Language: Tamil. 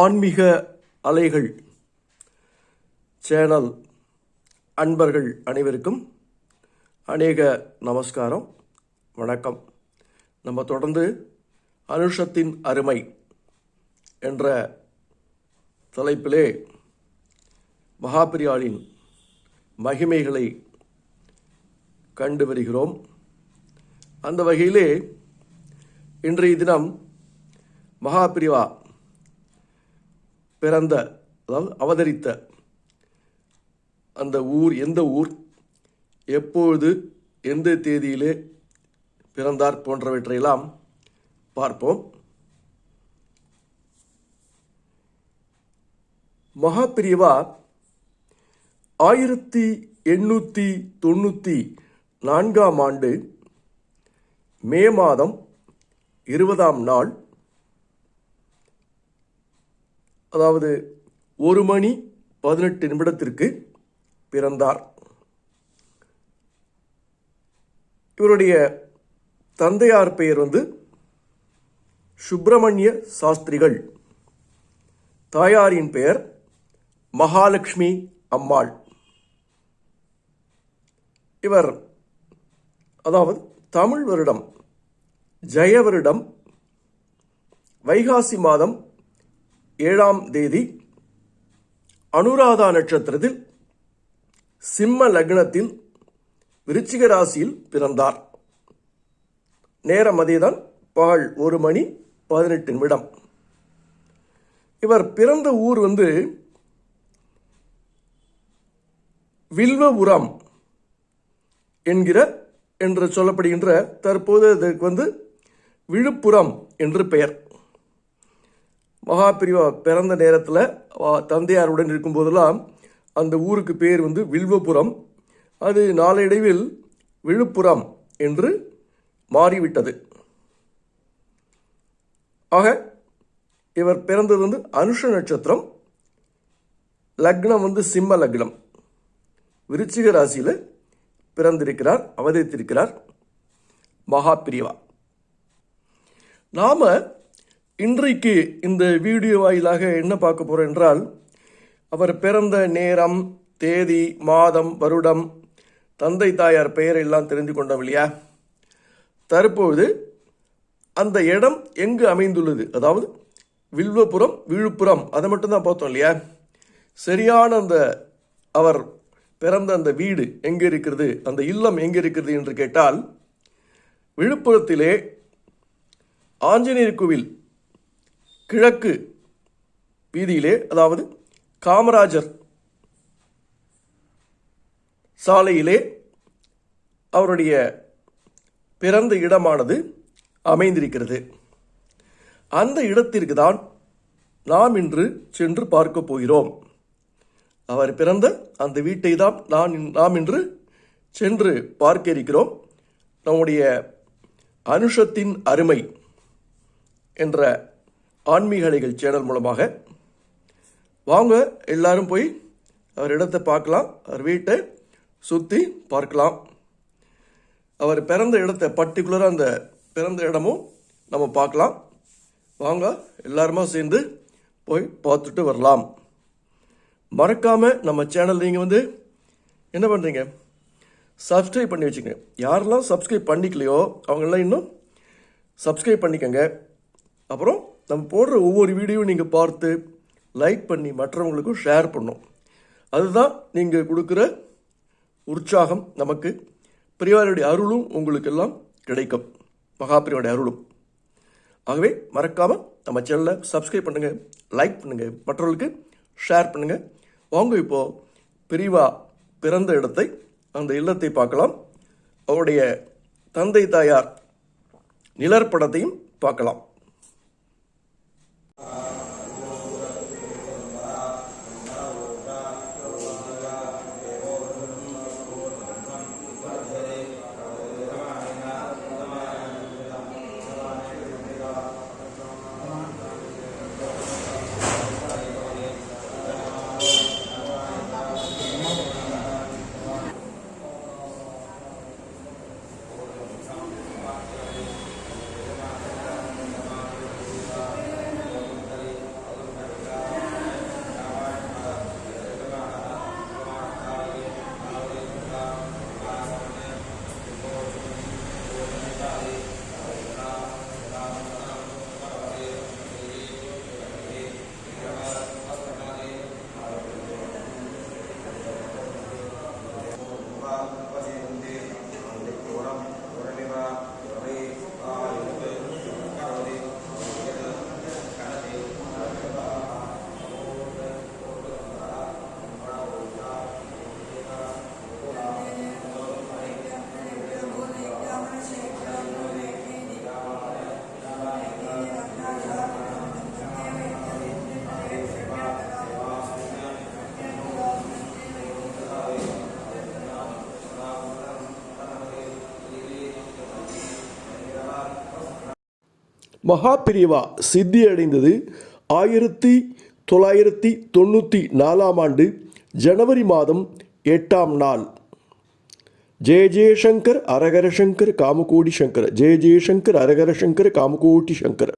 ஆன்மீக அலைகள் சேனல் அன்பர்கள் அனைவருக்கும் அநேக நமஸ்காரம். வணக்கம். நம்ம தொடர்ந்து அனுஷத்தின் அருமை என்ற தலைப்பிலே மகாபிரியாளின் மகிமைகளை கண்டு வருகிறோம் அந்த வகையிலே இன்றைய தினம் மகாபிரிவா பிறந்த அதாவது அவதரித்த அந்த ஊர் எந்த ஊர் எப்பொழுது எந்த தேதியிலே பிறந்தார் போன்றவற்றையெல்லாம் பார்ப்போம். மகாபிரிவா ஆயிரத்தி எண்ணூற்றி தொண்ணூற்றி நான்காம் ஆண்டு மே மாதம் இருபதாம் நாள் அதாவது ஒரு மணி பதினெட்டு நிமிடத்திற்கு பிறந்தார். இவருடைய தந்தையார் பெயர் வந்து சுப்பிரமணிய சாஸ்திரிகள். தாயாரின் பெயர் மகாலட்சுமி அம்மாள். இவர் அதாவது தமிழ் வருடம் ஜெய வருடம் வைகாசி மாதம் ஏழாம் தேதி அனுராதா நட்சத்திரத்தில் சிம்ம லக்னத்தில் விருச்சிக ராசியில் பிறந்தார். நேரம் அதேதான் பகல் ஒரு மணி பதினெட்டு நிமிடம் இவர் பிறந்த ஊர் வந்து வில்வபுரம் என்கிற என்று சொல்லப்படுகின்ற தற்போது இதற்கு வந்து விழுப்புரம் என்று பெயர். மகாபிரிவா பிறந்த நேரத்தில் தந்தையாருடன் இருக்கும்போதெல்லாம் அந்த ஊருக்கு பேர் வந்து வில்வபுரம். அது நாளடைவில் விழுப்புரம் என்று மாறிவிட்டது. ஆக இவர் பிறந்தது வந்து அனுஷ நட்சத்திரம் லக்னம் வந்து சிம்ம லக்னம். விருச்சிக ராசியில் பிறந்திருக்கிறார் அவதரித்திருக்கிறார் மகாபிரிவா. நாம இன்றைக்கு இந்த வீடியோ வாயிலாக என்ன பார்க்க போகிறோம் என்றால் அவர் பிறந்த நேரம் தேதி மாதம் வருடம் தந்தை தாயார் பெயர் எல்லாம் தெரிந்து கொண்டோம் இல்லையா? தற்போது அந்த இடம் எங்கு அமைந்துள்ளது? அதாவது வில்வபுரம் விழுப்புரம் அதை மட்டும்தான் பார்த்தோம் இல்லையா? சரியான அந்த அவர் பிறந்த அந்த வீடு எங்கே இருக்கிறது? அந்த இல்லம் எங்கே இருக்கிறது என்று கேட்டால் விழுப்புரத்திலே ஆஞ்சநேயர் கோவில் கிழக்கு வீதியிலே அதாவது காமராஜர் சாலையிலே அவருடைய பிறந்த இடமானது அமைந்திருக்கிறது. அந்த இடத்திற்கு தான் நாம் இன்று சென்று பார்க்க போகிறோம். அவர் பிறந்த அந்த வீட்டை தான் நான் நாம் இன்று சென்று பார்க்க இருக்கிறோம். நம்முடைய அனுஷத்தின் அருமை என்ற ஆன்மீக அலைகள் சேனல் மூலமாக. வாங்க எல்லாரும் போய் அவர் இடத்தை பார்க்கலாம். அவர் வீட்டை சுற்றி பார்க்கலாம். அவர் பிறந்த இடத்தை பர்டிகுலராக அந்த பிறந்த இடமும் நம்ம பார்க்கலாம். வாங்க எல்லாருமா சேர்ந்து போய் பார்த்துட்டு வரலாம். மறக்காமல் நம்ம சேனல் நீங்கள் வந்து என்ன பண்ணுறீங்க சப்ஸ்கிரைப் பண்ணி வச்சுக்கோங்க. யாரெல்லாம் சப்ஸ்கிரைப் பண்ணிக்கலையோ அவங்கெல்லாம் இன்னும் சப்ஸ்கிரைப் பண்ணிக்கோங்க. அப்புறம் நம்ம போடுற ஒவ்வொரு வீடியோவும் நீங்கள் பார்த்து லைக் பண்ணி மற்றவங்களுக்கும் ஷேர் பண்ணும். அதுதான் நீங்கள் கொடுக்குற உற்சாகம் நமக்கு. பிரிவாருடைய அருளும் உங்களுக்கெல்லாம் கிடைக்கும். மகாபிரியோடைய அருளும். ஆகவே மறக்காமல் நம்ம சேனலை சப்ஸ்கிரைப் பண்ணுங்கள் லைக் பண்ணுங்கள் மற்றவர்களுக்கு ஷேர் பண்ணுங்கள் வாங்க இப்போது பிரிவா பிறந்த இடத்தை அந்த இல்லத்தை பார்க்கலாம். அவருடைய தந்தை தாயார் நிழற்படத்தையும் பார்க்கலாம். மகாபிரிவா சித்தியடைந்தது ஆயிரத்தி தொள்ளாயிரத்தி தொண்ணூற்றி நாலாம் ஆண்டு ஜனவரி மாதம் எட்டாம் நாள். ஜெய ஜெயசங்கர் அரகர சங்கர் காமகோடி சங்கர். ஜெய ஜெயசங்கர் அரகர சங்கர் காமகோட்டி சங்கர்.